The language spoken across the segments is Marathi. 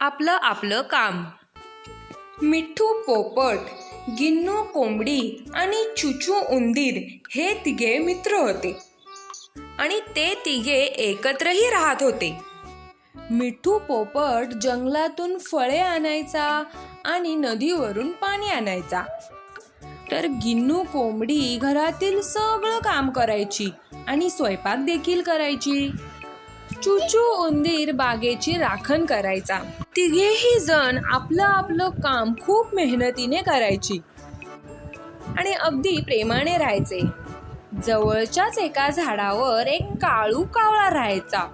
आपलं आपलं काम. मिठ्ठू पोपट गिन्नू कोंबडी आणि चुचू उंदीर हे तिघे मित्र होते. आणि ते तिघे एकत्रही राहत होते. मिठ्ठू पोपट जंगलातून फळे आणायचा आणि नदीवरून पाणी आणायचा. तर गिन्नू कोंबडी घरातील सगळं काम करायची आणि स्वयंपाक देखील करायची. चुचू उंदीर बागेची राखण करायचा. तिघेही जण आपलं आपलं काम खूप मेहनतीने करायची. आणि अगदी प्रेमाने राहायचे. जवळच्याच एका झाडावर एक काळू कावळा राहायचा.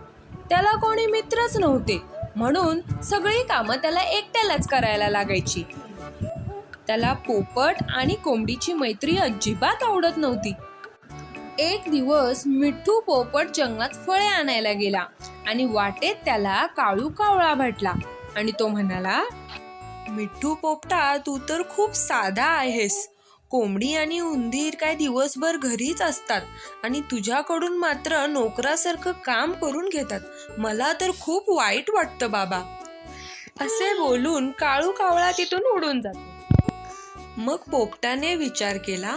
त्याला कोणी मित्रच नव्हते. म्हणून सगळी कामं त्याला एकट्यालाच करायला लागायची. त्याला पोपट आणि कोंबडीची मैत्री अजिबात आवडत नव्हती. एक दिवस मिठ्ठू पोपट जंगलात फळे आणायला गेला आणि वाटेत त्याला काळू कावळा भेटला आणि तो म्हणाला मिठ्ठू पोपटा तू तर खूप साधा आहेस. कोंबडी आणि उंदीर काय दिवसभर घरीच असतात आणि तुझ्याकडून मात्र नोकरासारखं काम करून घेतात. मला तर खूप वाईट वाटतं बाबा. असे बोलून काळू कावळा तिथून उडून जातो. मग पोपटाने विचार केला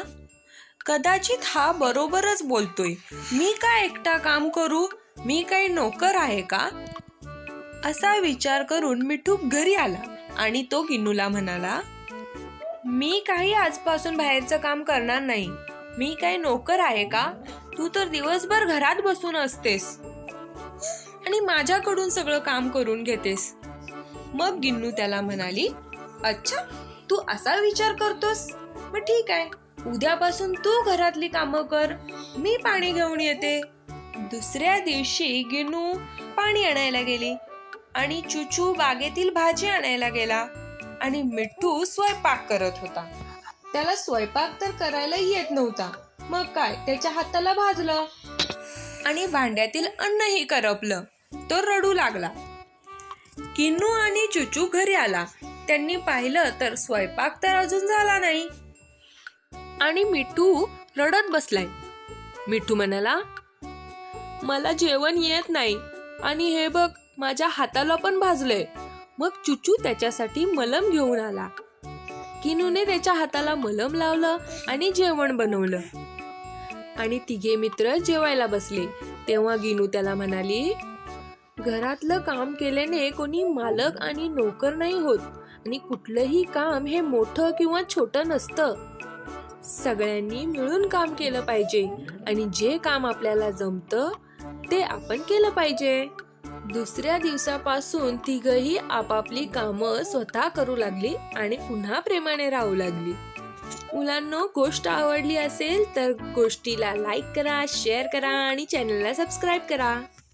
कदाचित हा बरोबरच बोलतोय. मी का एकटा काम करू? मी काही नोकर आहे का? असा विचार करून मिठू घरी आला आणि तो गिन्नूला म्हणाला मी काही आजपासून बाहेरचं काम करणार नाही. मी काही नोकर आहे का? तू तर दिवसभर घरात बसून असतेस. आणि माझ्याकडून सगळं काम करून घेतेस. मग गिन्नू त्याला म्हणाली अच्छा तू असा विचार करतोस? मग ठीक आहे. उद्यापासून तू घरातली कामं कर. मी पाणी घेऊन येते. दुसऱ्या दिवशी गिनू पाणी आणायला गेली आणि चुचू बागेतील भाजी आणायला गेला आणि मिठ्ठू स्वयंपाक करत होता. त्याला स्वयंपाक तर करायला येत नव्हता. मग काय? त्याच्या हाताला भाजलं आणि भांड्यातील अन्नही करपलं. तो रडू लागला. किन्नू आणि चुचू घरी आला. त्यांनी पाहिलं तर स्वयंपाक तर अजून झाला नाही. आणि मिठू रडत बसलाय. मिठू म्हणाला मला जेवण येत नाही आणि हे बघ माझ्या हाताला पण भाजलंय. मग चुचू त्याच्यासाठी मलम घेऊन आला. किनूने त्याच्या हाताला मलम लावलं आणि जेवण बनवलं. आणि तिघे मित्र जेवायला बसले. तेव्हा गिनू त्याला म्हणाली घरातलं काम केल्याने कोणी मालक आणि नोकर नाही होत आणि कुठलंही काम हे मोठं किंवा छोटं नसतं. सगळ्यांनी मिळून काम केलं पाहिजे. आणि जे काम आपल्याला जमतं ते आपण केलं पाहिजे. दुसऱ्या दिवसापासून तिघही आपापली कामं स्वतः करू लागली आणि पुन्हा प्रेमाने राहू लागली. मुलांना गोष्ट आवडली असेल तर गोष्टीला लाईक करा शेअर करा आणि चॅनलला सबस्क्राईब करा.